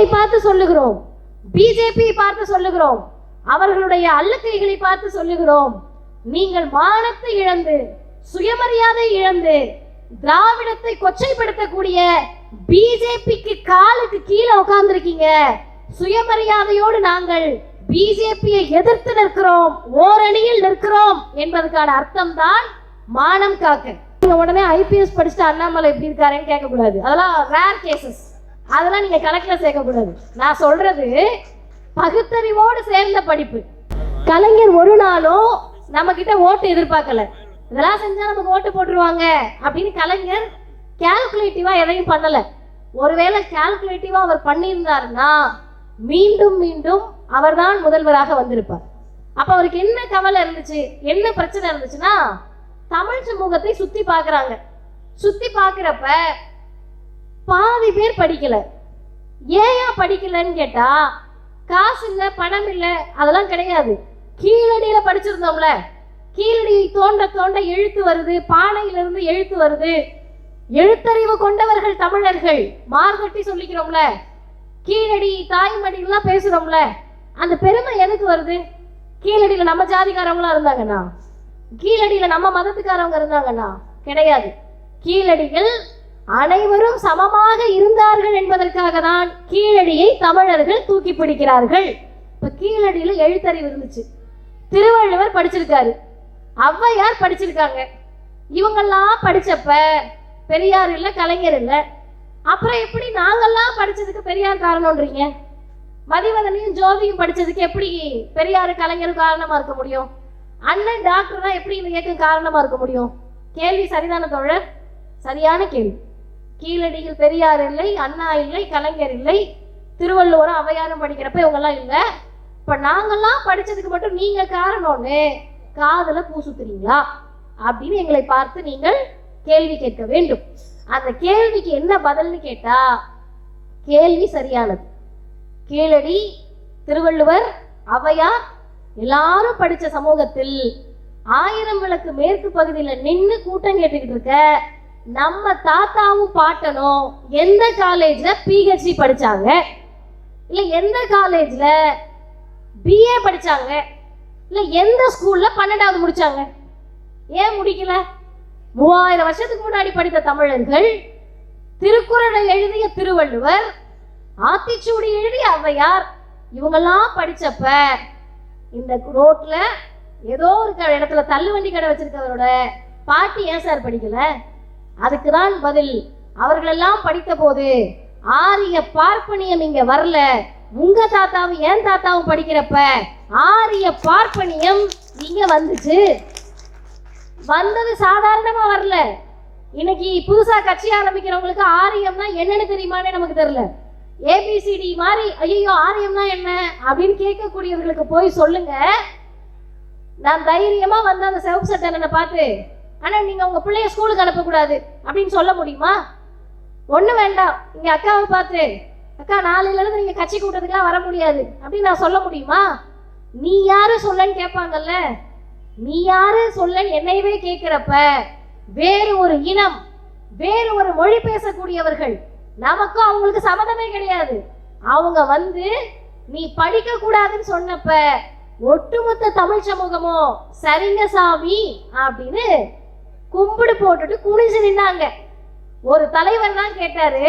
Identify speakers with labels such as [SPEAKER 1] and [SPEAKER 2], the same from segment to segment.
[SPEAKER 1] மோடியை பார்த்து சொல்லுகிறோம். பிஜேபியை பார்த்து சொல்லுகிறோம். அவர்களுடைய அல்லக்கைகளை பார்த்து சொல்லுகிறோம். நீங்கள் மானத்தை இழந்து சுயமரியாதை இழந்து திராவிடத்தை கொச்சைப்படுத்தக்கூடிய பிஜேபிக்கு காலுக்கு கீழே உட்கார்ந்துருக்கீங்க. சுயமரியாதையோடு நாங்கள் பிஜேபியை எதிர்த்து நிற்கிறோம் ஓரணியில் நிற்கிறோம் என்பதற்கான அர்த்தம் தான் மானம் காக்க. உடனே ஐபிஎஸ் படிச்சுட்டு அண்ணாமலை எப்படி இருக்காருன்னு கேட்கக்கூடாது. அதெல்லாம் ரேர் கேசஸ் அதெல்லாம் நீங்க கணக்குல சேர்க்கக்கூடாது. நான் சொல்றது பகுத்தறிவோடு சேர்ந்த படிப்பு. கலைஞர் ஒரு நாளும் நம்ம கிட்ட ஓட்டு எதிர்பார்க்கல. இதெல்லாம் செஞ்சா நமக்கு ஓட்டு போட்டுருவாங்க அப்படின்னு கலைஞர் கேல்குலேட்டிவா எதையும் பண்ணல. ஒருவேளை கேல்குலேட்டிவா அவர் பண்ணியிருந்தாருன்னா மீண்டும் மீண்டும் அவர்தான் முதல்வராக வந்திருப்பார். அப்ப அவருக்கு என்ன கவலை இருந்துச்சு? என்ன பிரச்சனை இருந்துச்சுன்னா தமிழ் சமூகத்தை சுத்தி பாக்குறாங்க சுத்தி பாக்குறப்ப பாதி பேர் படிக்கல. ஏன் படிக்கலன்னு கேட்டா காசு இல்ல பணம் இல்ல அதெல்லாம் கிடையாது. கீழடியில படிச்சிருந்தோம்ல. கீழடி தோண்ட தோண்ட எழுத்து வருது பானையிலிருந்து எழுத்து வருது. எழுத்தறிவு கொண்டவர்கள் தமிழர்கள் மார்கட்டி சொல்லிக்கிறோம்ல. கீழடி தாய்மடிலாம் பேசுறோம்ல. அந்த பெருமை எதுக்கு வருது? கீழடியில நம்ம ஜாதிக்காரவங்களா இருந்தாங்கன்னா. கீழடியில நம்ம மதத்துக்காரவங்க இருந்தாங்கன்னா கிடையாது. கீழடிகள் அனைவரும் சமமாக இருந்தார்கள் என்பதற்காக தான் கீழடியை தமிழர்கள் தூக்கி பிடிக்கிறார்கள். இப்ப கீழடியில எழுத்தறிவு இருந்துச்சு. திருவள்ளுவர் படிச்சிருக்காரு. ஔவையார் படிச்சிருக்காங்க. இவங்கெல்லாம் படிச்சப்ப பெரியார் இல்ல கலைஞர் இல்ல. அப்புறம் எப்படி நாங்கெல்லாம் படிச்சதுக்கு பெரியார் காரணம்ன்றீங்க? மதிவதனையும் ஜோதியும் படிச்சதுக்கு எப்படி பெரியார் கலைஞரும் காரணமா இருக்க முடியும்? அண்ணன் டாக்டர் எப்படி இந்த இயக்கம் காரணமா இருக்க முடியும்? கேள்வி சரிதான தோழர்? சரியான கேள்வி. கீழடியில் பெரியார் இல்லை அண்ணா இல்லை கலைஞர் இல்லை திருவள்ளுவரும் அவையாரம் படிக்கிறப்ப இவங்கெல்லாம் இல்லை. இப்ப நாங்கெல்லாம் படிச்சதுக்கு மட்டும் நீங்க காரணம்னு காதல பூ சுத்துறீங்களா அப்படின்னு எங்களை பார்த்து நீங்கள் கேள்வி கேட்க வேண்டும். அந்த கேள்விக்கு என்ன பதில்னு கேட்டா கேள்வி சரியானது. கீழடி திருவள்ளுவர் அவையார் எல்லாரும் படிச்ச சமூகத்தில் ஆயிரம் விளக்கு மேற்கு பகுதியில் நின்று கூட்டம் கேட்டுக்கிட்டு இருக்க நம்ம தாத்தாவும் பாட்டனும் எந்த காலேஜ்ல பிஹெச்டி படிச்சாங்க? இல்ல எந்த காலேஜ்ல பிஏ படிச்சாங்க? இல்ல எந்த ஸ்கூல்ல பன்னெண்டாவது முடிச்சாங்க? ஏன் முடிக்கல? மூவாயிரம் வருஷத்துக்கு முன்னாடி படித்த தமிழர்கள் திருக்குறளை எழுதிய திருவள்ளுவர் ஆத்திச்சூடி எழுதிய ஔவையார் இவங்கெல்லாம் படிச்சப்ப இந்த ரோட்ல ஏதோ ஒரு க- இடத்துல தள்ளுவண்டி கடை வச்சிருக்கவரோட பாட்டி ஏன் சார் படிக்கல? அதுக்கு தான் பதில். அவர்களெல்லாம் படித்த போது ஆரிய பார்ப்பனியம் இங்க வரல. உங்க தாத்தாவும் ஏன் தாத்தாவும் படிக்கிறப்ப ஆரிய பார்ப்பனியம் இங்க வந்துச்சு. வந்தது சாதாரணமா வரல. இன்னைக்கு புதுசா கட்சி ஆரம்பிக்கிறவங்களுக்கு ஆரியம்னா என்னன்னு தெரியுமானே நமக்கு தெரியல. ஏபிசிடி மாதிரி ஐயோ ஆரியம்னா என்ன அப்படின்னு கேட்கக்கூடியவர்களுக்கு போய் சொல்லுங்க. நான் தைரியமா வந்து அந்த சிவப்பு சட்டை பார்த்து ஆனா நீங்க உங்க பிள்ளைய ஸ்கூலுக்கு அனுப்பக்கூடாது அப்படின்னு சொல்ல முடியுமா? ஒண்ணு வேண்டாம். இங்க அக்காவை பார்த்து அக்கா நாளையிலேருந்து இருந்து நீங்க கட்சி கூட்டத்துக்குலாம் வர முடியாது அப்படின்னு நான் சொல்ல முடியுமா? நீ யாரு சொல்லன்னு கேட்பாங்கல்ல. நீ யாரு சொல்ல என்னையவே கேட்கிறப்ப வேறு ஒரு இனம் வேறு ஒரு மொழி பேசக்கூடியவர்கள் நமக்கும் அவங்களுக்கு சம்மதமே கிடையாது. அவங்க வந்து நீ படிக்க கூடாதுன்னு சொன்னப்ப ஒட்டுமொத்த தமிழ் சமூகமும் சரிங்க சாமி அப்படின்னு கும்பிடு போட்டுட்டு குனிஞ்சு நின்னாங்க. ஒரு தலைவர் தான் கேட்டாரு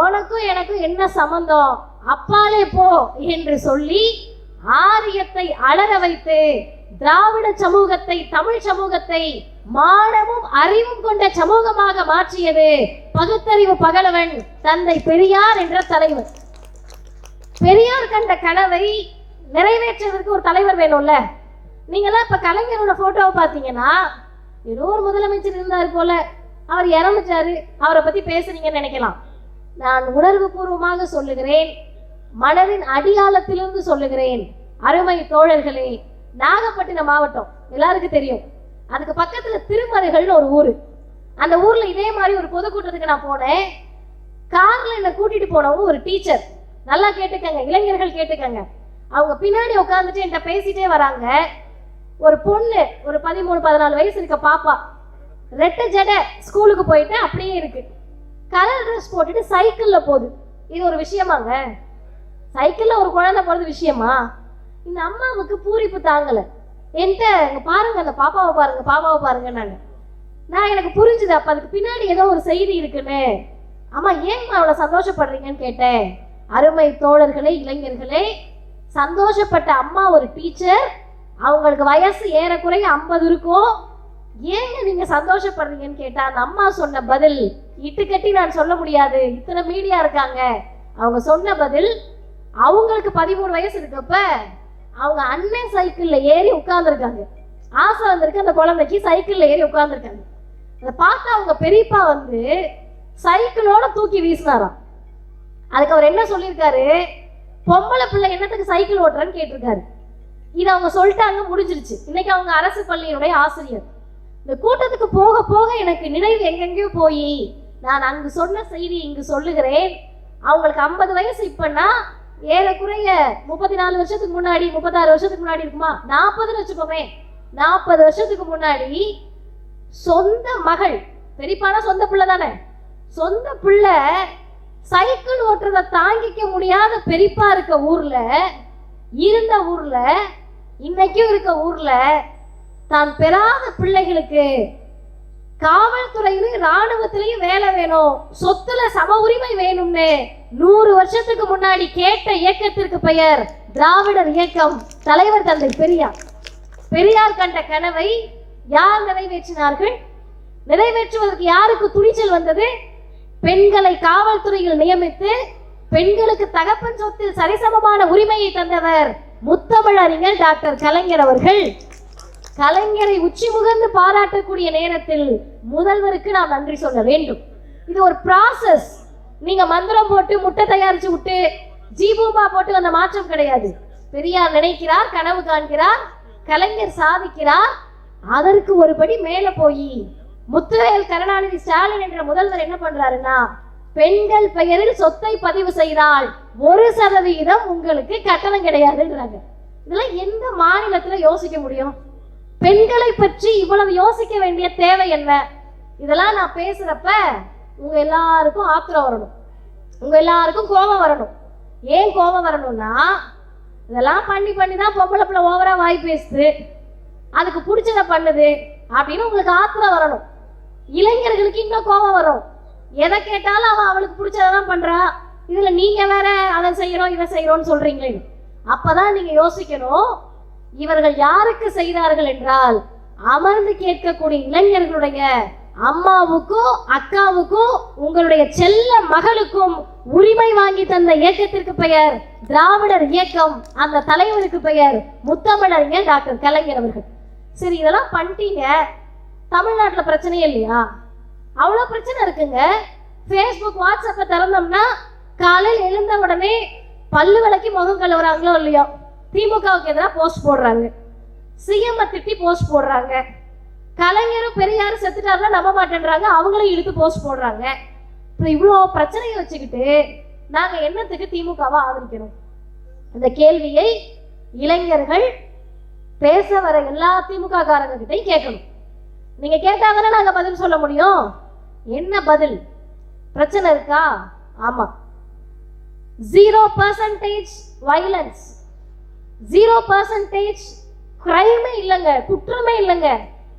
[SPEAKER 1] உனக்கும் எனக்கும் என்ன சம்பந்தம்? அப்பாலே போ என்று சொல்லி ஆரியத்தை அலற வைத்து திராவிட சமூகத்தை தமிழ் சமூகத்தை மானமும் அறிவும் கொண்ட சமூகமாக மாற்றியது பகுத்தறிவு பகலவன் தந்தை பெரியார் என்ற தலைவர் பெரியார் கண்ட கனவை நிறைவேற்றுவதற்கு ஒரு தலைவர் வேணும்ல. நீங்களாம் இப்ப கலைஞரோட போட்டோவை பார்த்தீங்கன்னா ஏதோ ஒரு முதலமைச்சர் இருந்தார் போல. அவர் இறந்துட்டாரு. அவரை பத்தி பேசுறீங்கன்னு நினைக்கலாம். நான் உணர்வு பூர்வமாக சொல்லுகிறேன். மனதின் அடியாளத்திலிருந்து சொல்லுகிறேன். அருமை தோழர்களே நாகப்பட்டினம் மாவட்டம் எல்லாருக்கும் தெரியும். அதுக்கு பக்கத்துல திருமறைகள்னு ஒரு ஊரு. அந்த ஊர்ல இதே மாதிரி ஒரு பொதுக்கூட்டத்துக்கு நான் போனேன். கார்ல என்னை கூட்டிட்டு போனவங்க ஒரு டீச்சர். நல்லா கேட்டுக்கங்க இளைஞர்கள் கேட்டுக்கங்க. அவங்க பின்னாடி உட்காந்துட்டு என்கிட்ட பேசிட்டே வராங்க. ஒரு பொண்ணு ஒரு பதிமூணு பதினாலு வயசு இருக்க பாப்பா. ரெட்டை ஜடை ஸ்கூலுக்கு போயிட்டு அப்படியே இருக்கு. கலர் ட்ரெஸ் போட்டுட்டு சைக்கிள்ல போகுது. இது ஒரு விஷயமாங்க. சைக்கிள்ல ஒரு குழந்தை போறது விஷயமா? இந்த அம்மாவுக்கு பூரிப்பு தாங்கல. என்கிட்ட இங்க பாருங்க அந்த பாப்பாவை பாருங்க பாப்பாவை பாருங்க நான். நான் எனக்கு புரிஞ்சுது அப்ப அதுக்கு பின்னாடி ஏதோ ஒரு செய்தி இருக்குன்னு. அம்மா ஏன்மா அவ்வளவு சந்தோஷப்படுறீங்கன்னு கேட்டேன். அருமை தோழர்களே இளைஞர்களே சந்தோஷப்பட்ட அம்மா ஒரு டீச்சர் அவங்களுக்கு வயசு ஏறக்குறைய ஐம்பது இருக்கும் ஏங்க நீங்க சந்தோஷப்படுறீங்கன்னு கேட்டா அந்த அம்மா சொன்ன பதில் இட்டுக்கட்டி நான் சொல்ல முடியாது. இத்தனை மீடியா இருக்காங்க. அவங்க சொன்ன பதில் அவங்களுக்கு பதிமூணு வயசு இருக்கப்ப அவங்க அண்ணன் சைக்கிள்ல ஏறி உட்கார்ந்துருக்காங்க. ஆசை வந்திருக்கு அந்த குழந்தைக்கு சைக்கிள்ல ஏறி உட்கார்ந்துருக்காங்க. அதை பார்த்து அவங்க பெரியப்பா வந்து சைக்கிளோட தூக்கி வீசினாராம். அதுக்கு அவர் என்ன சொல்லியிருக்காரு? பொம்பளை பிள்ளை என்னத்துக்கு சைக்கிள் ஓட்டுறன்னு கேட்டிருக்காரு. இது அவங்க சொல்லிட்டாங்க முடிஞ்சிருச்சு. இன்னைக்கு அவங்க அரசு பள்ளியினுடைய ஆசிரியர். இந்த கூட்டத்துக்கு போக போக எனக்கு நினைவு எங்கெங்கேயோ போய் நான் அங்கு சொன்ன செய்தி இங்கு சொல்லுகிறேன். அவங்களுக்கு ஐம்பது வயசு இப்பன்னா ஏறக்குறைய முப்பத்தி நாலு வருஷத்துக்கு முன்னாடி முப்பத்தாறு வருஷத்துக்கு முன்னாடி இருக்குமா? நாற்பதுன்னு வச்சுக்கோமே. நாற்பது வருஷத்துக்கு முன்னாடி சொந்த மகள் பெரியப்பானா சொந்த பிள்ளை தானே? சொந்த பிள்ளை சைக்கிள் ஓட்டுறத தாங்கிக்க முடியாத பெரியப்பா இருக்க ஊர்ல இருந்த ஊர்ல இன்னைக்கும் இருக்க ஊர்ல தான் பெறாத பிள்ளைகளுக்கு காவல்துறையிலும் ராணுவத்திலையும் வேலை வேணும். சொத்துல சம உரிமை வேணும்னு நூறு வருஷத்துக்கு முன்னாடி கேட்ட இயக்கத்திற்கு பெயர் திராவிடர் இயக்கம். தலைவர் தந்தை பெரியார். பெரியார் கண்ட கனவை யார் நிறைவேற்றினார்கள்? நிறைவேற்றுவதற்கு யாருக்கு துணிச்சல் வந்தது? பெண்களை காவல்துறையில் நியமித்து பெண்களுக்கு தகப்பன் சொத்தில் சரிசமமான உரிமையை தந்தவர் முத்தமிழறிஞர் டாக்டர் கலைஞர் அவர்கள். கலைஞரை உச்சி முகர்ந்து பாராட்டக்கூடிய நேரத்தில் முதல்வருக்கு நாம் நன்றி சொல்ல வேண்டும். இது ஒரு ப்ராசஸ் நீங்க மந்திரம் போட்டு முட்டை தயாரிச்சு விட்டு ஜீபூபா போட்டு வந்த மாற்றம் கிடையாது. பெரியார் நினைக்கிறார் கனவு காண்கிறார் கலைஞர் சாதிக்கிறார். அதற்கு ஒருபடி மேல போய் முத்துவேல் கருணாநிதி ஸ்டாலின் என்ற முதல்வர் என்ன பண்றாருன்னா பெண்கள் பெயரில் சொத்தை பதிவு செய்தால் ஒரு சதவீதம் உங்களுக்கு கட்டணம் கிடையாதுன்றாங்க. இதெல்லாம் எந்த மாநிலத்துல யோசிக்க முடியும்? பெண்களை பற்றி இவ்வளவு யோசிக்க வேண்டிய தேவை என்ன? இதெல்லாம் நான் பேசுறப்ப உங்க எல்லாருக்கும் ஆத்திரம் வரணும். உங்க எல்லாருக்கும் கோபம் வரணும். ஏன் கோபம் வரணும்னா இதெல்லாம் பண்ணி பண்ணி தான் பொம்பளை பிள்ளை ஓவரா வாய் பேசுது. அதுக்கு பிடிச்சத பண்ணுது அப்படின்னு உங்களுக்கு ஆத்திரம் வரணும். இளைஞர்களுக்கு இன்னும் கோபம் வரும். எதை கேட்டாலும் அவன் அவளுக்கு பிடிச்சதான் பண்றா. இதுல நீங்க வேற அதை செய்யறோம் இதை செய்யறோம்னு சொல்றீங்களே. அப்பதான் நீங்க யோசிக்கணும் இவர்கள் யாருக்கு செய்தார்கள் என்றால் அமர்ந்து கேட்கக்கூடிய இளைஞர்களுடைய அம்மாவுக்கும் அக்காவுக்கும் உங்களுடைய செல்ல மகளுக்கும் உரிமை வாங்கி தந்த இயக்கத்திற்கு பெயர் திராவிடர் இயக்கம். அந்த தலைவருக்கு பெயர் முத்தமிழறிஞர் டாக்டர் கலைஞர் அவர்கள். சரி இதெல்லாம் பண்ணிட்டீங்க. தமிழ்நாட்டுல பிரச்சனையே இல்லையா? அவ்வளோ பிரச்சனை இருக்குங்க. ஃபேஸ்புக் வாட்ஸ்அப்பை திறந்தோம்னா காலையில் எழுந்த உடனே பல்லு விளக்கி முகம் கழுவுறாங்களோ இல்லையோ திமுகவுக்கு எதிராக போஸ்ட் போடுறாங்க. சிஎம் திட்டி போஸ்ட் போடுறாங்க. கலைஞரும் பெரியாரும் செத்துட்டாருன்னா நம்ப மாட்டேன்றாங்க. அவங்களும் இழுத்து போஸ்ட் போடுறாங்க. இப்போ இவ்வளோ பிரச்சனையை வச்சுக்கிட்டு நாங்கள் என்னத்துக்கு திமுகவை ஆதரிக்கணும்? இந்த கேள்வியை இளைஞர்கள் பேச வர எல்லா திமுக காரங்க கிட்டையும் கேட்கணும். நீங்க கேட்டாங்கன்னா நாங்க பதில் சொல்ல முடியும்? என்ன பதில்? பிரச்சனை இருக்கா? ஆமா. Zero percentage violence zero percentage கிரைமே இல்லைங்க குற்றமே இல்லைங்க.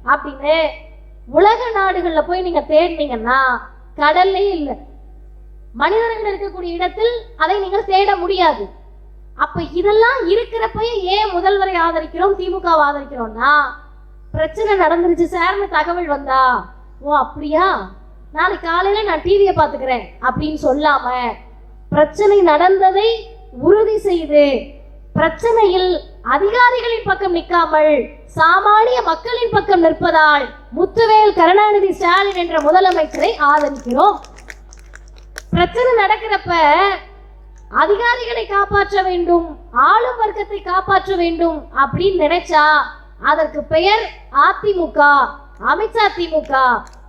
[SPEAKER 1] அப்படின்னு உலக நாடுகள்ல போய் நீங்க தேடினீங்கன்னா கடல்லே இல்லை. மனிதர்கள் இருக்கக்கூடிய இடத்தில் அதை நீங்கள் தேட முடியாது. அப்ப இதெல்லாம் இருக்கிறப்பயே ஏன் முதல்வரை ஆதரிக்கிறோம் திமுகவை ஆதரிக்கிறோம்னா பிரச்சனை நடந்துருச்சு சார்னு தகவல் வந்தா ஓ அப்படியா? நாளைக்கு காலையில நான் டிவியை பார்த்துக்கிறேன் அப்படின்னு சொல்லாம பிரச்சனை நடந்ததை உறுதி செய்து பிரச்சனையில் அதிகாரிகளின் பக்கம் நிற்காமல் சாமானிய மக்களின் பக்கம் நிற்பதால் முத்துவேல் கருணாநிதி ஸ்டாலின் என்ற முதலமைச்சரை ஆதரிக்கிறோம். பிரச்சனை நடக்கிறப்ப அதிகாரிகளை காப்பாற்ற வேண்டும் ஆளும் வர்க்கத்தை காப்பாற்ற வேண்டும் அப்படின்னு நினைச்சா அதற்கு பெயர் அதிமுக அமித்ஷா திமுக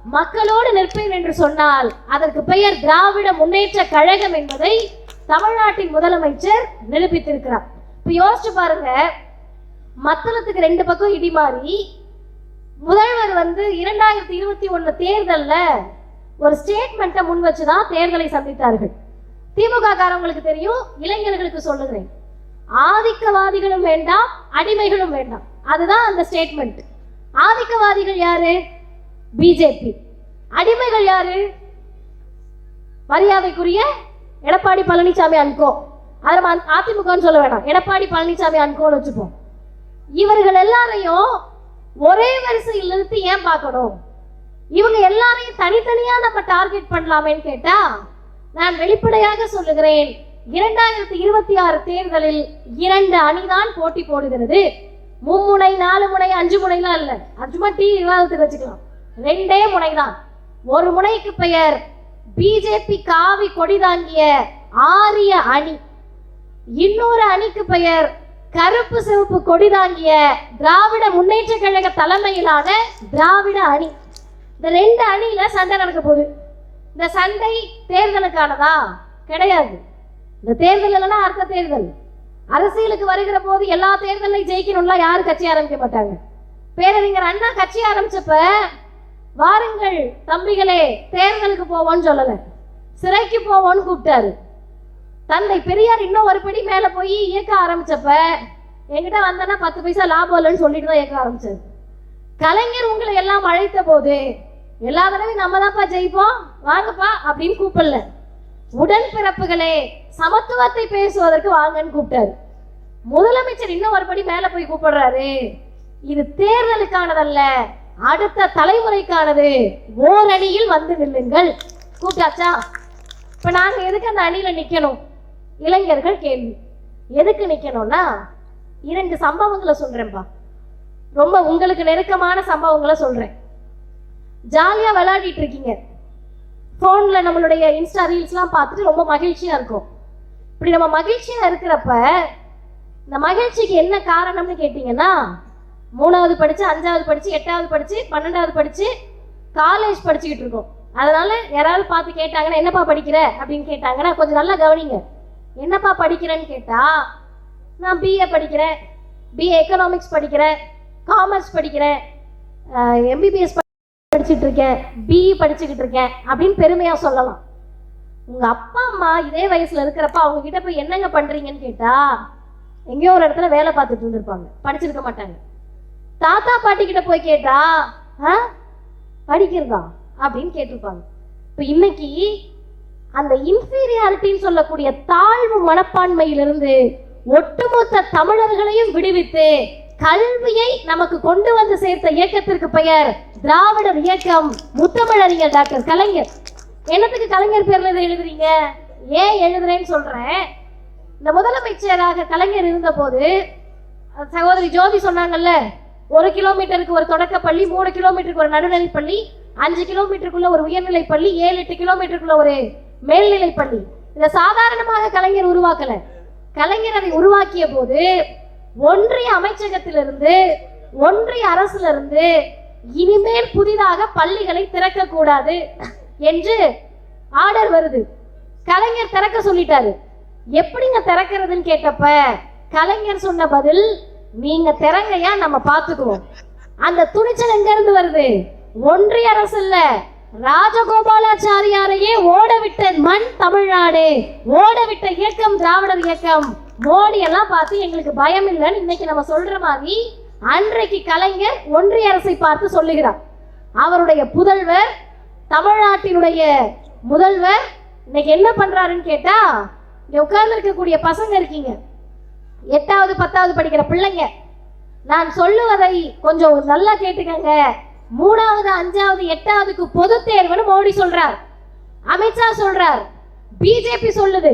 [SPEAKER 1] மக்களோடு நிற்பேன் என்று சொன்னால் அதற்கு பெயர் திராவிட முன்னேற்ற கழகம் என்பதை தமிழ்நாட்டின் முதலமைச்சர் நிரூபித்திருக்கிறார். இப்ப யோசிச்சு பாருங்க மத்தளத்துக்கு ரெண்டு பக்கம் இடி மாறி முதல்வர் வந்து இரண்டாயிரத்தி இருபத்தி ஒண்ணு தேர்தல்ல ஒரு ஸ்டேட்மெண்ட்டை முன் வச்சுதான் தேர்தலை சந்தித்தார்கள். திமுக காரவங்களுக்கு தெரியும் இளைஞர்களுக்கு சொல்லுகிறேன். ஆதிக்கவாதிகளும் வேண்டாம் அடிமைகளும் வேண்டாம். அதுதான் அந்த ஸ்டேட்மெண்ட் ஆதிக்கவாதிகள் யாரு? பிஜேபி. அடிமைகள் யாரு? மரியாதைக்குரிய எடப்பாடி பழனிசாமி அன்கோ. அதை நம்ம அதிமுகன்னு சொல்ல வேணாம். எடப்பாடி பழனிசாமி அன்கோன்னு வச்சுப்போம். இவர்கள் எல்லாரையும் ஒரே வரிசையில் நிறுத்தி ஏன் பார்க்கணும்? இவங்க எல்லாரையும் தனித்தனியா நம்ம டார்கெட் பண்ணலாமேன்னு கேட்டா நான் வெளிப்படையாக சொல்லுகிறேன் இரண்டாயிரத்தி இருபத்தி ஆறு தேர்தலில் இரண்டு அணிதான் போட்டி போடுகிறது. மும்முனை நாலு முனை அஞ்சு முனைலாம் இல்ல. அது சும்மா டி விவாதத்துக்கு வச்சுக்கலாம். ரெண்டே முனைதான். ஒரு முனைக்கு பெயர் பிஜேபி காவி கொடி தாங்கிய ஆரிய அணி. இன்னொரு அணிக்கு பெயர் கருப்பு சிவப்பு கொடி தாங்கிய திராவிட முன்னேற்ற கழக தலைமையிலான திராவிட அணி. இந்த ரெண்டு அணியில சண்டை நடக்க போகுது. இந்த சண்டை தேர்தலுக்கானதா? கிடையாது. இந்த தேர்தல் இல்லைன்னா அடுத்த தேர்தல். அரசியலுக்கு வருகிற போது எல்லா தேர்தலையும் ஜெயிக்கணும்லாம் யாரும் கட்சி ஆரம்பிக்க மாட்டாங்க. பேரறிஞர் அண்ணா கட்சி ஆரம்பிச்சப்ப வாருங்கள் தம்பிகளே தேர்தலுக்கு போவோம்னு சொல்லல. சிறைக்கு போவோம்னு கூப்பிட்டாரு. தந்தை பெரியார் இன்னும் ஒரு படி மேல போய் இயக்க ஆரம்பிச்சப்ப என்கிட்ட வந்தனா பத்து பைசா லாபம் இல்லைன்னு சொல்லிட்டு தான் இயக்க ஆரம்பிச்சாரு. கலைஞர் உங்களை எல்லாம் அழைத்த போது எல்லா தடவையும் நம்ம தான்ப்பா ஜெயிப்போம் வாங்கப்பா அப்படின்னு கூப்பிடல. உடன்பிறப்புகளே சமத்துவத்தை பேசுவதற்கு வாங்கன்னு கூப்பிட்டாரு. முதலமைச்சர் இன்னும் ஒரு படி மேல போய் கூப்பிடுறாரு. இது தேர்தலுக்கானதல்ல அடுத்த தலைமுறைக்கானது ஓரணியில் வந்து நில்லுங்கள். கூட்டாச்சா இப்ப நாங்க எதுக்கு அந்த அணியில நிக்கணும்? இளைஞர்கள் கேள்வி. எதுக்கு நிக்கணும்னா இரண்டு சம்பவங்களை சொல்றேன்பா. ரொம்ப உங்களுக்கு நெருக்கமான சம்பவங்களை சொல்றேன். ஜாலியா விளையாடிட்டு இருக்கீங்க. போன்ல நம்மளுடைய இன்ஸ்டா ரீல்ஸ்லாம் பார்த்துட்டு ரொம்ப மகிழ்ச்சியா இருக்கும். இப்படி நம்ம மகிழ்ச்சியா இருக்கிறப்ப இந்த மகிழ்ச்சிக்கு என்ன காரணம்னு கேட்டிங்கன்னா மூணாவது படித்து அஞ்சாவது படித்து எட்டாவது படித்து பன்னெண்டாவது படித்து காலேஜ் படிச்சுக்கிட்டு இருக்கோம். அதனால யாராவது பார்த்து கேட்டாங்கன்னா என்னப்பா படிக்கிற? அப்படின்னு கேட்டாங்கன்னா கொஞ்சம் நல்லா கவனிங்க. என்னப்பா படிக்கிறேன்னு கேட்டா நான் பிஏ படிக்கிறேன். பிஏ எக்கனாமிக்ஸ் படிக்கிறேன். காமர்ஸ் படிக்கிறேன். எம்பிபிஎஸ் படிச்சுட்டு இருக்கேன். பிஇ படிச்சுக்கிட்டு இருக்கேன். அப்படின்னு பெருமையா சொல்லலாம். உங்க அப்பா அம்மா இதே வயசுல இருக்கிறப்ப அவங்க கிட்ட போய் என்னங்க பண்றீங்கன்னு கேட்டா எங்கேயோ ஒரு இடத்துல வேலை பார்த்துட்டு இருந்திருப்பாங்க. படிச்சிருக்க மாட்டாங்க. தாத்தா பாட்டி கிட்ட போய் கேட்டா ஆ படிக்கிறதா? அப்படின்னு கேட்டிருப்பாங்க. இப்போ இன்னைக்கு அந்த இன்ஃபீரியாரிட்டின்னு சொல்லக்கூடிய தாழ்வு மனப்பான்மையிலிருந்து ஒட்டுமொத்த தமிழர்களையும் விடுவித்து கல்வியை நமக்கு கொண்டு வந்து சேர்த்த இயக்கத்திற்கு பெயர் திராவிடர் இயக்கம். முத்தமிழறிஞர் டாக்டர் கலைஞர். என்னத்துக்கு கலைஞர் பேர்ல இதை எழுதுறீங்க? ஏன் எழுதுறேன்னு சொல்றேன். இந்த முதலமைச்சராக கலைஞர் இருந்தபோது போது சகோதரி ஜோதி சொன்னாங்கல்ல ஒரு கிலோமீட்டருக்கு ஒரு தொடக்கப்பள்ளி மூணு கிலோமீட்டருக்கு ஒரு நடுநிலை பள்ளி அஞ்சு கிலோமீட்டருக்குள்ள ஒரு உயர்நிலைப் பள்ளி ஏழு எட்டு கிலோமீட்டருக்குள்ள ஒரு மேல்நிலைப் பள்ளி. இதை சாதாரணமாக கலைஞர் உருவாக்கல. கலைஞர் அதை உருவாக்கிய போது ஒன்றிய அமைச்சகத்திலிருந்து ஒன்றிய அரசுல இருந்து இனிமேல் புதிதாக பள்ளிகளை திறக்க கூடாது என்று ஆர்டர் வருது. கலைஞர் திறக்க சொல்லிட்டாரு. எப்படிங்க திறக்கிறதுன்னு கேட்டப்ப கலைஞர் சொன்ன பதில் நீங்க திறங்கையா நம்ம பார்த்துக்குவோம். அந்த துணிச்சல் எங்க இருந்து வருது? ஒன்றிய அரசு இல்ல. ராஜகோபாலாச்சாரியாரையே ஓட விட்ட மண் தமிழ்நாடு ஓட விட்ட இயக்கம் திராவிடர் இயக்கம். மோடி எல்லாம் பார்த்து எங்களுக்கு பயம் இல்லைன்னு இன்னைக்கு நம்ம சொல்ற மாதிரி அன்றைக்கு கலைஞர் ஒன்றிய அரசை பார்த்து சொல்லுகிறார். அவருடைய புதல்வர் தமிழ்நாட்டினுடைய முதல்வர் இன்னைக்கு என்ன பண்றாருன்னு கேட்டா இங்க உட்கார்ந்து இருக்கக்கூடிய பசங்க இருக்கீங்க. எட்டாவது பத்தாவது படிக்கிற பிள்ளைங்க நான் சொல்லுவதை கொஞ்சம் நல்லா கேட்டுக்கங்க. மூணாவது அஞ்சாவது எட்டாவதுக்கு பொது தேர்வுன்னு மோடி சொல்றார். அமித்ஷா சொல்றார். பிஜேபி சொல்லுது.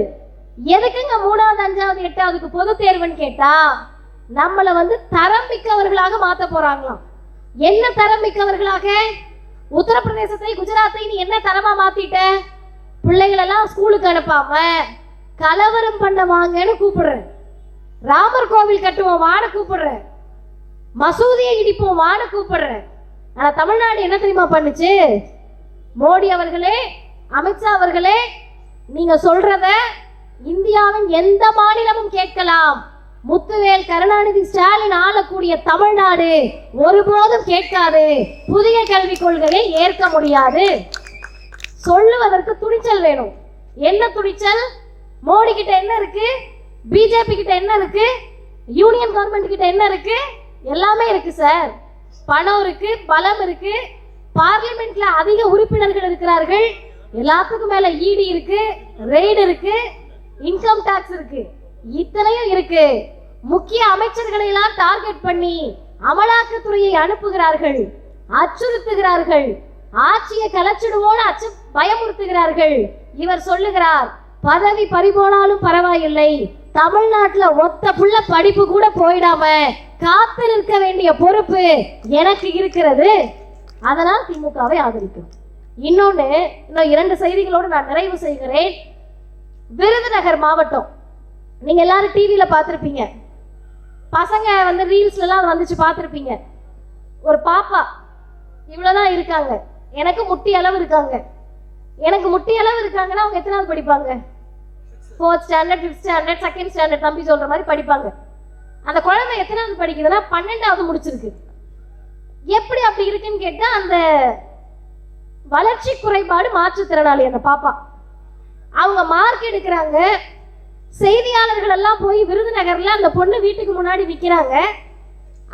[SPEAKER 1] எதுக்குங்க மூணாவது அஞ்சாவது எட்டாவதுக்கு பொது தேர்வுன்னு கேட்டா நம்மளை வந்து தரம் மிக்கவர்களாக மாத்த போறாங்களாம். என்ன தரம் மிக்கவர்களாக? உத்தரப்பிரதேசத்தை குஜராத்தை நீ என்ன தரமா மாத்திட்ட? பிள்ளைகளெல்லாம் ஸ்கூலுக்கு அனுப்பாம கலவரம் பண்ண வாங்கன்னு கூப்பிடுறேன். ராமர் கோவில் கட்டுவோம் வாட கூப்பிடுற மசூதியை இடிப்போம் வாட கூப்பிடுற ஆனா தமிழ்நாடு என்ன தெரியுமா பண்ணுச்சு? மோடி அவர்களே அமித்ஷா அவர்களே நீங்க சொல்றத இந்தியாவின் எந்த மாநிலமும் கேட்கலாம். முத்துவேல் கருணாநிதி ஸ்டாலின் ஆளக்கூடிய தமிழ்நாடு ஒருபோதும் கேட்காது. புதிய கல்விக் கொள்கையை ஏற்க முடியாது. சொல்லுவதற்கு துணிச்சல் வேணும். என்ன துணிச்சல்? மோடி கிட்ட என்ன இருக்கு? பிஜேபி கிட்ட என்ன இருக்கு? யூனியன் கவர்மெண்ட் கிட்ட என்ன இருக்கு? எல்லாமே இருக்கு சார் பணம் இருக்கு பலம் இருக்கு. பார்லிமெண்ட்ல அதிக உறுப்பினர்கள் இருக்கிறார்கள். எல்லாத்துக்கும் மேல இடி இருக்கு ரெய்டு இருக்கு இன்கம் டாக்ஸ் இருக்கு. இத்தனையும் இருக்கு. முக்கிய அமைச்சர்களை எல்லாம் டார்கெட் பண்ணி அமலாக்கத்துறையை அனுப்புகிறார்கள். அச்சுறுத்துகிறார்கள். ஆட்சியை கலைச்சிடுவோன்னு அச்சு பயமுறுத்துகிறார்கள். இவர் சொல்லுகிறார் பதவி பறிபோனாலும் பரவாயில்லை. தமிழ்நாட்டுல ஒத்த புள்ள படிப்பு கூட போயிடாம காத்து நிற்க வேண்டிய பொறுப்பு எனக்கு இருக்கிறது. அதனால் திமுகவை ஆதரிக்கும் இன்னொன்று இன்னும் இரண்டு செய்திகளோடு நான் நிறைவு செய்கிறேன். விருதுநகர் மாவட்டம். நீங்க எல்லாரும் டிவியில பார்த்துருப்பீங்க. பசங்க வந்து ரீல்ஸ்லாம் வந்துச்சு பார்த்துருப்பீங்க. ஒரு பாப்பா இவ்வளோதான் இருக்காங்க. எனக்கு முட்டி அளவு இருக்காங்க. எனக்கு முட்டி அளவு இருக்காங்கன்னா அவங்க எத்தனாவது படிப்பாங்க? Fourth standard fifth standard second standard தம்பி சொல்ற மாதிரி படிப்பாங்க. அந்த குழந்தை எத்தனாவது படிக்குதுன்னா பன்னெண்டாவது முடிச்சிருக்கு. எப்படி அப்படி இருக்குன்னு கேட்டா அந்த வளர்ச்சி குறைபாடு மாற்றுத்திறனாளி அந்த பாப்பா. அவங்க மார்க் எடுக்கிறாங்க. செய்தியாளர்கள் எல்லாம் போய் விருதுநகர்ல அந்த பொண்ணு வீட்டுக்கு முன்னாடி விற்கிறாங்க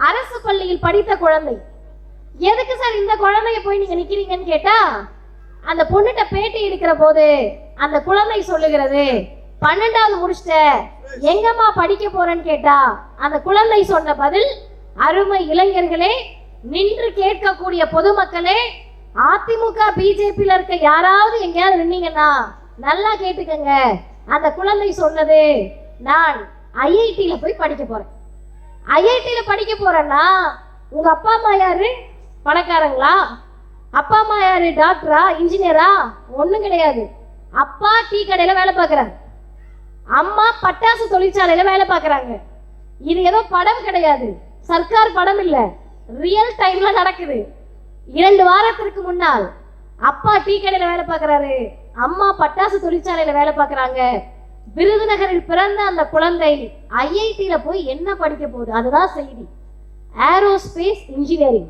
[SPEAKER 1] அரசு பள்ளியில் படித்த குழந்தை. எதுக்கு சார் இந்த குழந்தைய போய் நீங்க நிக்கிறீங்கன்னு கேட்டா அந்த பொண்ணுகிட்ட பேட்டி எடுக்கிற போது அந்த குழந்தை சொல்லுகிறது பன்னெண்டாவது முடிச்சிட்ட. எங்கம்மா படிக்க போறேன்னு கேட்டா அந்த குழந்தை சொன்ன பதில் அருமை இளைஞர்களே நின்று கேட்கக்கூடிய பொதுமக்களே அதிமுக பிஜேபியில இருக்க யாராவது எங்கேயாவது நின்னீங்கன்னா நல்லா கேட்டுக்கங்க. அந்த குழந்தை சொன்னது நான் ஐஐடியில போய் படிக்க போறேன். ஐஐடியில படிக்க போறேன்னா உங்க அப்பா அம்மா யாரு? பணக்காரங்களா? அப்பா அம்மா யாரு? டாக்டரா? இன்ஜினியரா? ஒன்றும் கிடையாது. அப்பா டீ கடையில் வேலை பார்க்குறாரு. அம்மா பட்டாசு தொழிற்சாலையில வேலை பார்க்குறாங்க. இது ஏதோ படம் கிடையாது. சர்க்கார் படம் இல்ல. ரியல் டைம்ல நடக்குது. இரண்டு வாரத்திற்கு முன்னால் அப்பா டீ கடையில வேலை பார்க்கறாரு. அம்மா பட்டாசு தொழிற்சாலையில வேலை பார்க்குறாங்க. விருதுநகரில் பிறந்த அந்த குழந்தை ஐஐடியில போய் என்ன படிக்க போகுது? அதுதான் செய்தி. ஏரோஸ்பேஸ் இன்ஜினியரிங்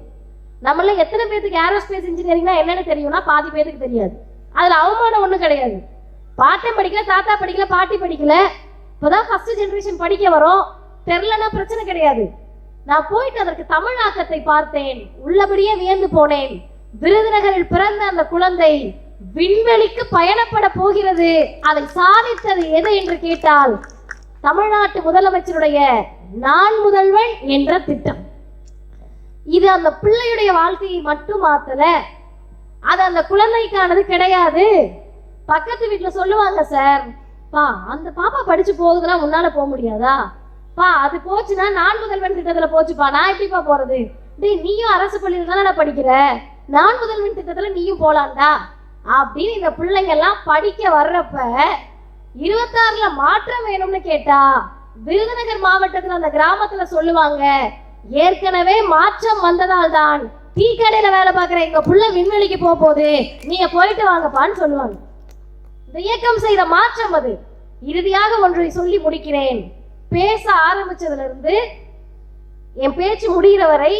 [SPEAKER 1] நம்மள எத்தனை பேத்துக்கு ஏரோஸ்பேஸ் இன்ஜினியரிங்னா என்னன்னு தெரியும்னா பாதி பேருக்கு தெரியாது. அதுல அவமானம் ஒன்றும் கிடையாது. பாட்டன் படிக்கல தாத்தா படிக்கல பாட்டி படிக்கல. இப்போதான் ஃபர்ஸ்ட் ஜென்ரேஷன் படிக்க வரோம். தெரிலன்னா பிரச்சனை கிடையாது. நான் போயிட்டு அதற்கு தமிழாக்கத்தை பார்த்தேன். உள்ளபடியே வியந்து போனேன். விருதுநகரில் பிறந்த அந்த குழந்தை விண்வெளிக்கு பயணப்பட போகிறது. அதை சாதித்தது எது என்று கேட்டால் தமிழ்நாட்டு முதலமைச்சருடைய நான் முதல்வன் என்ற திட்டம். இது அந்த பிள்ளையுடைய வாழ்க்கையை மட்டும் மாத்தல. அது அந்த குழந்தைக்கானது கிடையாது. பக்கத்து வீட்டுல சொல்லுவாங்க சார் பா அந்த பாப்பா படிச்சு போகுதுன்னா உன்னால போக முடியாதா? பா அது போச்சுன்னா நான் முதல்வன் திட்டத்துல போச்சுப்பா நான் எப்படிப்பா போறது? டேய் நீயும் அரசு பள்ளியில தானே படிக்கிற? நான் முதல்வன் திட்டத்துல நீயும் போலாண்டா அப்படின்னு இந்த பிள்ளைங்க எல்லாம் படிக்க வர்றப்ப இருபத்தாறுல மாற்றம் வேணும்னு கேட்டா விருதுநகர் மாவட்டத்துல அந்த கிராமத்துல சொல்லுவாங்க ஏற்கனவே மாற்றம் வந்ததால் தான் டீ கடையில வேலை பார்க்குற எங்க புள்ள விண்வெளிக்கு போக போகுது. நீங்க போயிட்டு வாங்கப்பான்னு சொல்லுவாங்க. இந்த இயக்கம் செய்த மாற்றம் அது. இறுதியாக ஒன்றை சொல்லி முடிக்கிறேன். பேச ஆரம்பிச்சதுல இருந்து என் பேச்சு முடிகிற வரை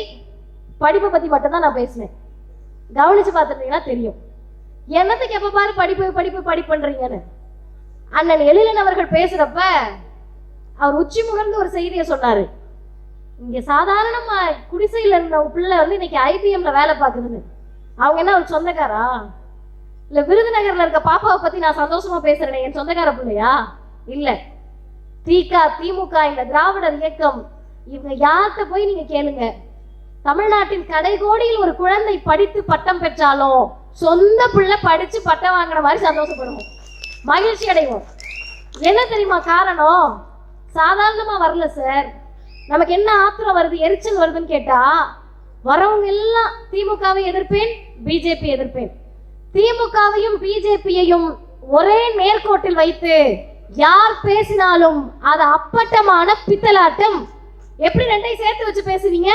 [SPEAKER 1] படிப்பை பத்தி மட்டும்தான் நான் பேசினேன். கவனிச்சு பார்த்துட்டீங்கன்னா தெரியும். என்னத்துக்கு எப்ப பாரு படிப்பு படிப்பு படிப்புன்றீங்கன்னு. அண்ணன் எழிலன் அவர்கள் பேசுறப்ப அவர் உச்சி முகர்ந்து ஒரு செய்தியை சொன்னாரு. இங்க சாதாரணமா குடிசையில இருந்த பிள்ளை வந்து இன்னைக்கு ஐபிஎம்ல வேலை பார்க்குதுன்னு. அவங்க என்ன ஒரு சொந்தக்காரா? இல்ல விருதுநகர்ல இருக்க பாப்பாவை பத்தி நான் சந்தோஷமா பேசுறேன் என் சொந்தக்கார பிள்ளையா? இல்ல. திக திமுக இந்த திராவிடர் இயக்கம் இவங்க யார்கிட்ட போய் நீங்க கேளுங்க. தமிழ்நாட்டின் கடைகோடியில் ஒரு குழந்தை படித்து பட்டம் பெற்றாலும் சொந்த பிள்ளை படிச்சு பட்டம் வாங்குற மாதிரி சந்தோஷப்படுவோம். மகிழ்ச்சி அடைவோம். என்ன தெரியுமா காரணம்? சாதாரணமா வரல சார் நமக்கு என்ன ஆத்திரம் வருது எரிச்சல் வருதுன்னு கேட்டா வரவங்க எல்லாம் திமுகவை எதிர்ப்பேன் பிஜேபி எதிர்ப்பேன். திமுகவையும் பிஜேபியையும் ஒரே நேர்கோட்டில் வைத்து யார் பேசினாலும் அது அப்பட்டமான பித்தலாட்டம். எப்படி ரெண்டையும் சேர்த்து வச்சு பேசுவீங்க?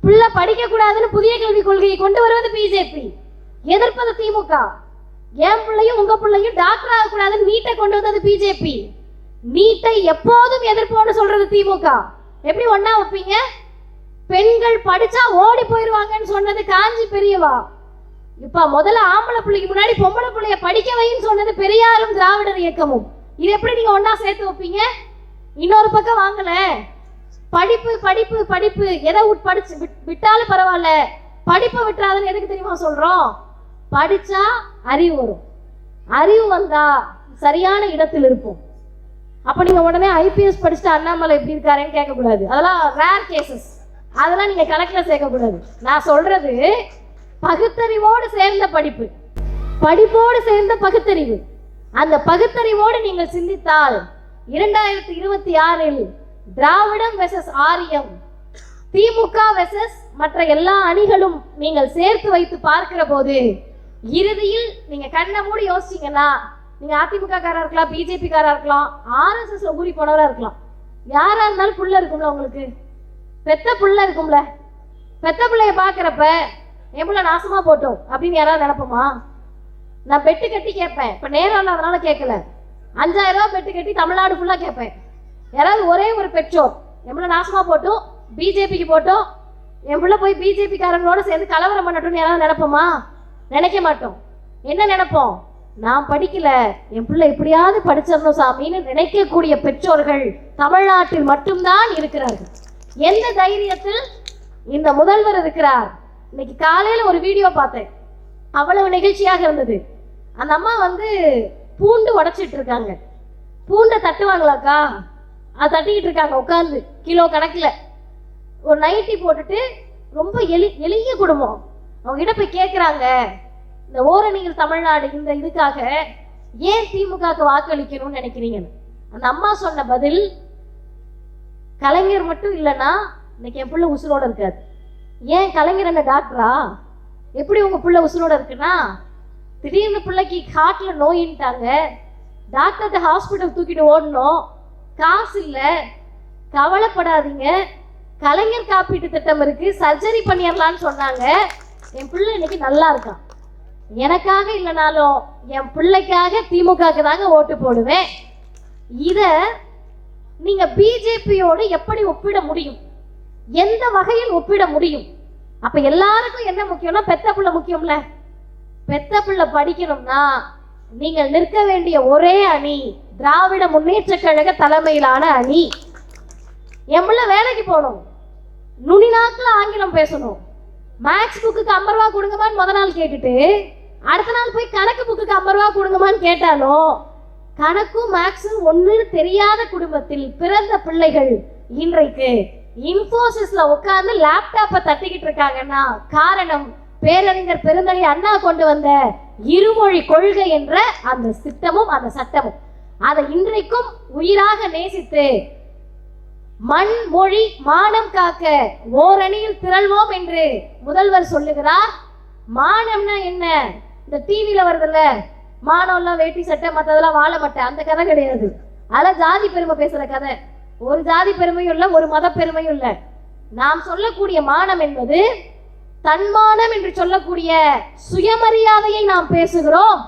[SPEAKER 1] பிள்ளை படிக்க கூடாதுன்னு புதிய கல்விக் கொள்கையை கொண்டு வருவது பிஜேபி. எதிர்ப்பது திமுக. என் பிள்ளையும் உங்க பிள்ளையும் டாக்டர் ஆகக்கூடாதுன்னு நீட்டை கொண்டு வந்தது பிஜேபி. நீட்டை எப்போதும் எதிர்ப்போன்னு சொல்றது திமுக. எப்படி ஒன்னா வைப்பீங்க? பெண்கள் படிச்சா ஓடி போயிருவாங்கன்னு சொன்னது காஞ்சி பெரியவா. இப்ப முதல்ல ஆம்பளை பிள்ளைக்கு முன்னாடி பொம்பளை பிள்ளைய படிக்க வைன்னு சொன்னது பெரியாரும் திராவிடர் இயக்கமும். இது எப்படி நீங்க ஒன்னா சேர்த்து வைப்பீங்க? இன்னொரு பக்கம் வாங்கல. படிப்பு படிப்பு படிப்பு. எதை உட் படிச்சு விட்- விட்டாலும் பரவாயில்ல. படிப்பை விட்டுறாதுன்னு எதுக்கு தெரியுமா சொல்றோம்? படிச்சா அறிவு வரும். அறிவு வந்தா சரியான இடத்தில் இருப்போம். அப்ப நீங்க உடனே ஐபிஎஸ் படிச்சுட்டு அண்ணாமலை எப்படி இருக்காருன்னு கேட்கக்கூடாது. அதெல்லாம் ரேர் கேசஸ் அதெல்லாம் நீங்க கணக்குல சேர்க்கக்கூடாது. நான் சொல்றது பகுத்தறிவோடு சேர்ந்த படிப்பு. படிப்போடு சேர்ந்த பகுத்தறிவு. அந்த பகுத்தறிவோடு நீங்கள் சிந்தித்தால் இரண்டாயிரத்தி இருபத்தி ஆறில் திராவிடம் வெசஸ் ஆரியம் திமுக வெசஸ் மற்ற எல்லா அணிகளும் நீங்கள் சேர்த்து வைத்து பார்க்கிற போது இறுதியில் நீங்க கண்ணை மூடி யோசிச்சீங்கன்னா நீங்க அதிமுக காரா இருக்கலாம் பிஜேபி காரா இருக்கலாம் ஆர்எஸ்எஸ்ல ஊறி போனவரா இருக்கலாம். யாரா இருந்தாலும் புள்ள இருக்கும்ல உங்களுக்கு? பெத்த புள்ள இருக்கும்ல? பெத்த பிள்ளைய பாக்குறப்ப எவ்வளோ நாசமா போட்டோம் அப்படின்னு யாராவது நினைப்போமா? நான் பெட்டு கட்டி கேட்பேன். இப்போ நேரம் இல்லாதனால கேட்கல. அஞ்சாயிரம் ரூபா பெட்டு கட்டி தமிழ்நாடு ஃபுல்லாக கேட்பேன். யாராவது ஒரே ஒரு பெற்றோர் எவ்வளோ நாசமா போட்டும் பிஜேபிக்கு போட்டோம் எவ்வளோ போய் பிஜேபி காரங்களோட சேர்ந்து கலவரம் பண்ணட்டும்னு யாராவது நினைப்போமா? நினைக்க மாட்டோம். என்ன நினைப்போம்? நான் படிக்கல. என் பிள்ளை எப்படியாவது படிச்சிடணும் சாமின்னு நினைக்கக்கூடிய பெற்றோர்கள் தமிழ்நாட்டில் மட்டும்தான் இருக்கிறார்கள். எந்த தைரியத்தில் இந்த முதல்வர் இருக்கிறார்? இன்னைக்கு காலையில ஒரு வீடியோ பார்த்தேன். அவ்வளவு நிகழ்ச்சியாக இருந்தது. அந்த அம்மா வந்து பூண்டு உடைச்சிட்டு இருக்காங்க. பூண்டை தட்டுவாங்களாக்கா? அது தட்டிக்கிட்டு இருக்காங்க உட்காந்து கிலோ கணக்கில். ஒரு நைட்டி போட்டுட்டு ரொம்ப எளி எளிய குடும்பம். அவங்க கிட்ட போய் கேட்குறாங்க இந்த ஓரணிகள் தமிழ்நாடு இந்த இதுக்காக ஏன் திமுகவுக்கு வாக்களிக்கணும்னு நினைக்கிறீங்கன்னு. அந்த அம்மா சொன்ன பதில் கலைஞர் மட்டும் இல்லைன்னா இன்னைக்கு என் புள்ள உசுரோட இருக்காது ஏன் கலைஞர் என்ன டாக்டரா? எப்படி உங்க பிள்ளை உசுரோட இருக்குன்னா? திடீர்னு பிள்ளைக்கு ஹார்ட்ல நோயின்ட்டாங்க. டாக்டர்கிட்ட ஹாஸ்பிட்டல் தூக்கிட்டு ஓடணும். காசு இல்லை. கவலைப்படாதீங்க. கலைஞர் காப்பீட்டு திட்டம் இருக்கு. சர்ஜரி பண்ணிடலான்னு சொன்னாங்க. என் பிள்ளை இன்னைக்கு நல்லா இருக்கான். எனக்காக இல்லைனாலும் என் பிள்ளைக்காக திமுகக்கு தாங்க ஓட்டு போடுவேன். இத நீங்க பிஜேபியோடு எப்படி ஒப்பிட முடியும்? எந்த வகையில் ஒப்பிட முடியும்? அப்ப எல்லாருக்கும் என்ன முக்கியம்னா பெத்த பிள்ளை முக்கியம்ல? பெத்த பிள்ளை படிக்கணும்னா நீங்கள் நிற்க வேண்டிய ஒரே அணி திராவிட முன்னேற்ற கழக தலைமையிலான அணி. என் வேலைக்கு போகணும். நுனிநாக்குல ஆங்கிலம் பேசணும். மேக்ஸ் புக்குக்கு ஐம்பது ரூபா கொடுங்கமான்னு முத நாள் கேட்டுட்டு அடுத்த நாள் போய் கணக்கு புக்குக்கு ஐம்பது ரூபா கொடுங்கமான்னு கேட்டாலும் கணக்கும் மேக்ஸும் ஒன்று தெரியாத குடும்பத்தில் பிறந்த பிள்ளைகள் இன்றைக்கு இன்ஃபோசிஸ்ல உட்கார்ந்து லேப்டாப்பை தட்டிக்கிட்டு இருக்காங்கன்னா காரணம் பேரறிஞர் பெருந்தகை அண்ணா கொண்டு வந்த இருமொழி கொள்கை என்ற அந்த திட்டமும் அந்த சட்டமும். அதை இன்றைக்கும் உயிராக நேசித்து மண் மொழி மானம் காக்க ஓரணியில் திரள்வோம் என்று முதல்வர் சொல்லுகிறார். மானம்னா என்ன? இந்த டிவியில வருதுல்ல மானம்லாம் வேட்டி சட்டை மற்றதெல்லாம் வாழ மாட்டேன். அந்த கதை கிடையாது. அதெல்லாம் ஜாதி பெருமை பேசுற கதை. ஒரு ஜாதி பெருமையும் இல்லை ஒரு மத பெருமையும் இல்லை. நாம் சொல்லக்கூடிய மானம் என்பது தன்மானம் என்று சொல்லக்கூடிய சுயமரியாதையை நாம் பேசுகிறோம்.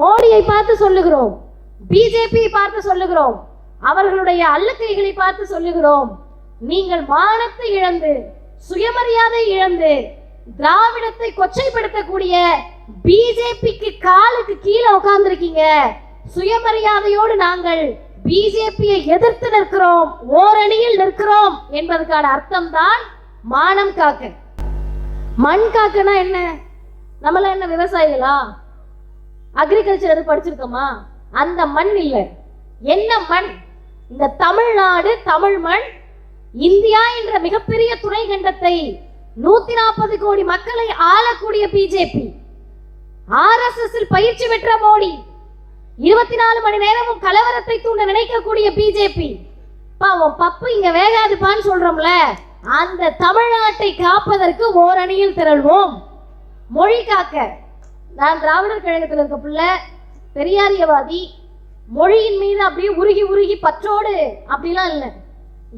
[SPEAKER 1] மோடியை பார்த்து சொல்லுகிறோம். பிஜேபி பார்த்து சொல்லுகிறோம். அவர்களுடைய அல்லக்கைகளை பார்த்து சொல்லுகிறோம். நீங்கள் மானத்தை இழந்து சுயமரியாதை இழந்து திராவிடத்தை கொச்சைப்படுத்தக்கூடிய பிஜேபிக்கு காலுக்கு கீழே உட்கார்ந்திருக்கீங்க. சுயமரியாதையோடு நாங்கள் பிஜேபியை எதிர்த்து நிற்கிறோம் ஓரணியில் நிற்கிறோம் என்பதற்கான அர்த்தம் தான் மானம் காக்க. மண் காக்கனா என்ன? நம்மள என்ன விவசாயிகளா? அக்ரிகல்ச்சர் எது படிச்சிருக்கோமா? அந்த மண் இல்லை. என்ன மண்? இந்த தமிழ்நாடு தமிழ் மண். இந்தியா என்ற மிகப்பெரிய துணை கண்டத்தை நூத்தி நாற்பது கோடி மக்களை ஆளக்கூடிய பிஜேபி ஆர்எஸ்எஸ் பயிற்சி பெற்ற மோடி. இருபத்தி நாலு மணி நேரமும் கலவரத்தை தூண்ட நினைக்கக்கூடிய பிஜேபி பாவம் பப்பு இங்க வேகாதுப்பான்னு சொல்றோம்ல. அந்த தமிழ்நாட்டை காப்பதற்கு ஓரணியில் திரள்வோம். மொழி காக்க. நான் திராவிடர் கழகத்தில் இருக்க பிள்ளை பெரியாரியவாதி. மொழியின் மீது அப்படியே உருகி உருகி பற்றோடு அப்படிலாம் இல்லை.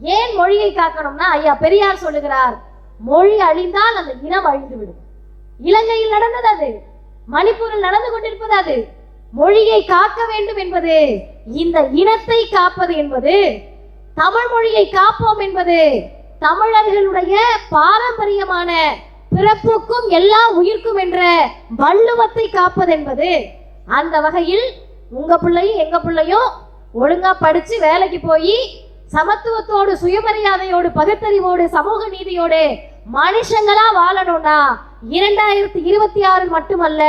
[SPEAKER 1] ஏன் மொழியை காக்கணும்னா ஐயா பெரியார் சொல்லுகிறார் மொழி அழிந்தால் அந்த இனம் அழிந்து விடும் இலங்கையில் நடந்தது அது. மணிப்பூரில் நடந்து கொண்டிருப்பது அது. மொழியை காக்க வேண்டும் என்பது இந்த இனத்தை காப்பது என்பது தமிழ் மொழியை காப்போம் என்பது தமிழர்களுடைய பாரம்பரியமான பிறப்புக்கும் எல்லா உயிர்க்கும் என்ற வள்ளுவத்தை காப்பது என்பது அந்த வகையில் உங்க பிள்ளையும் எங்க பிள்ளையும் ஒழுங்கா படிச்சு வேலைக்கு போய் சமத்துவத்தோடு சுயமரியாதையோடு பகுத்தறிவோடு சமூக நீதியோடு மனுஷங்களா வாழணும்னா இரண்டாயிரத்தி இருபத்தி ஆறு மட்டுமல்ல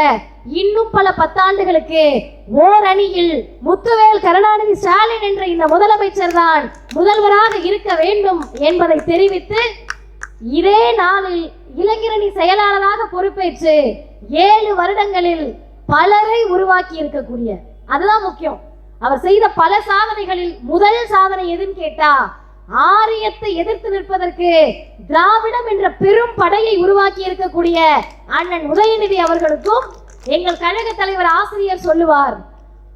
[SPEAKER 1] இன்னும் பல பத்தாண்டுகளுக்கு ஓர் அணியில் முத்துவேல் கருணாநிதி ஸ்டாலின் என்ற இந்த முதலமைச்சர் தான் முதல்வராக இருக்க வேண்டும் என்பதை தெரிவித்து இதே நாளில் இளைஞரணி செயலாளராக பொறுப்பேற்று ஏழு வருடங்களில் பலரை உருவாக்கி இருக்கக்கூடிய அதுதான் முக்கியம். அவர் செய்த பல சாதனைகளில் முதல் சாதனை எதுன்னு கேட்டா ஆரியத்தை எதிர்த்து நிற்பதற்கு திராவிடம் என்ற பெரும் படையை உருவாக்கி இருக்கக்கூடிய அண்ணன் உதயநிதி அவர்களுக்கும் எங்கள் கழக தலைவர் ஆசிரியர் சொல்லுவார்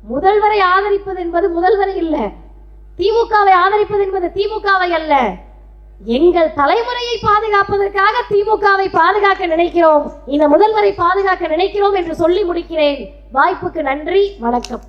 [SPEAKER 1] முதல்வரை ஆதரிப்பது என்பது முதல்வரை இல்ல திமுகவை ஆதரிப்பது என்பது திமுகவை அல்ல. எங்கள் தலைமுறையை பாதுகாப்பதற்காக திமுகவை பாதுகாக்க நினைக்கிறோம். இந்த முதல்வரை பாதுகாக்க நினைக்கிறோம் என்று சொல்லி முடிக்கிறேன். வாய்ப்புக்கு நன்றி வணக்கம்.